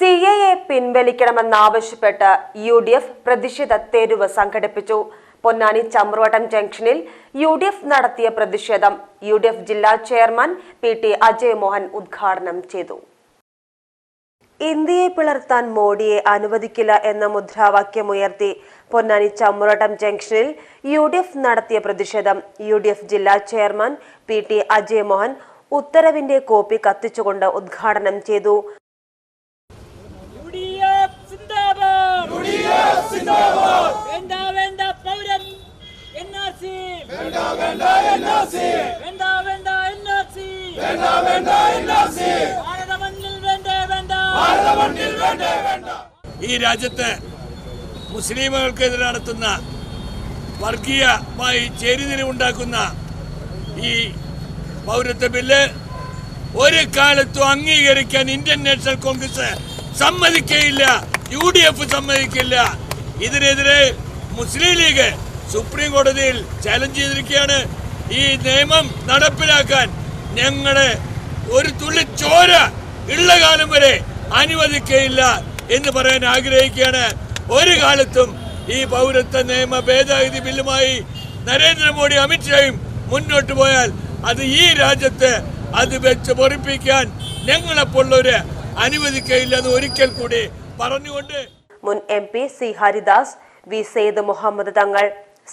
C A A പിൻവലിക്കണമെന്നാവശ്യപ്പെട്ട് U D F പ്രതിഷേധ തെരുവ് സംഘടിപ്പിച്ചു. പൊന്നാനി ചമ്രവട്ടം ജംഗ്ഷനിൽ യു ഡി എഫ് നടത്തിയ പ്രതിഷേധം യു ഡി എഫ് ജില്ലാ chairman P T Ajay Mohan ഉദ്ഘാടനം ചെയ്തു. ഇന്ത്യയെ പിളർത്താൻ മോഡിയെ അനുവദിക്കില്ല എന്ന മുദ്രാവാക്യമുയർത്തി പൊന്നാനി ചമ്രവട്ടം ജംഗ്ഷനിൽ യു ഡി എഫ് നടത്തിയ പ്രതിഷേധം യു ഡി എഫ് ജില്ലാ chairman P T Ajay Mohan ഉത്തരവിന്റെ കോപ്പി കത്തിച്ചുകൊണ്ട് ഉദ്ഘാടനം ചെയ്തു യുഡിഎഫ് സിന്ദാബാദ് യുഡിഎഫ് സിന്ദാബാദ് വേണ്ട വേണ്ട പൗരൻ എൻആർസി വേണ്ട വേണ്ട എൻആർസി വേണ്ട വേണ്ട എൻആർസി വേണ്ട വേണ്ട എൻആർസി ഭാരത മണ്ണിൽ വേണ്ടേ വേണ്ട. ഭാരത മണ്ണിൽ വേണ്ടേ വേണ്ട. ഈ രാജ്യത്ത് മുസ്ലിമുകൾക്കെതിരെ നടത്തുന്ന വർഗീയമായി ചേരിതിരിവുണ്ടാക്കുന്ന ഈ പൗരത്വ ബില്ല് ഒരു കാലത്തും അംഗീകരിക്കാൻ ഇന്ത്യൻ നാഷണൽ കോൺഗ്രസ് സമ്മതിക്കയില്ല യു ഡി എഫ് സമ്മതിക്കില്ല. ഇതിനെതിരെ മുസ്ലിം ലീഗ് സുപ്രീം കോടതിയിൽ ചാലഞ്ച് ചെയ്തിരിക്കുകയാണ്. ഈ നിയമം നടപ്പിലാക്കാൻ ഞങ്ങളെ ഒരു തുള്ളി ചോര ഉള്ള കാലം വരെ അനുവദിക്കയില്ല എന്ന് പറയാൻ ആഗ്രഹിക്കുകയാണ്. ഒരു കാലത്തും ഈ പൗരത്വ നിയമ ഭേദഗതി ബില്ലുമായി നരേന്ദ്രമോദി അമിത്ഷായും മുന്നോട്ട് പോയാൽ അത് ഈ രാജ്യത്ത് അത് വെച്ച് പൊറിപ്പിക്കാൻ ഞങ്ങളെപ്പോലുള്ളവര് അനുവദിക്കയില്ല എന്ന് ഒരിക്കൽ കൂടി പറഞ്ഞുകൊണ്ട് മുൻ M P C Haridas V Syed Muhammad Thangal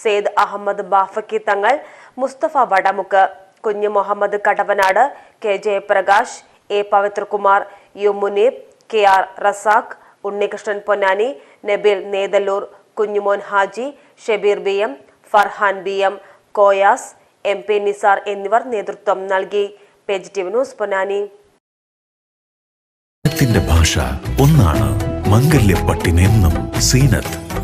Syed Ahmed Bafaqi Thangal Musthafa Vadamukku Kunju Muhammad Kadavanad K Jayaprakash A Pavithrakumar U Muneeb K R Razak Unnikrishnan Ponnani Nabeel Nethalloor Kunjumon Haji Shabeer B M Farhan B M Koyas M P Nizar എന്നിവർ നേതൃത്വം നൽകി. Page TV news Ponnani. ഭാഷ ഒന്നാണ് മംഗല്യപ്പട്ടിനെന്നും സീനത്ത്.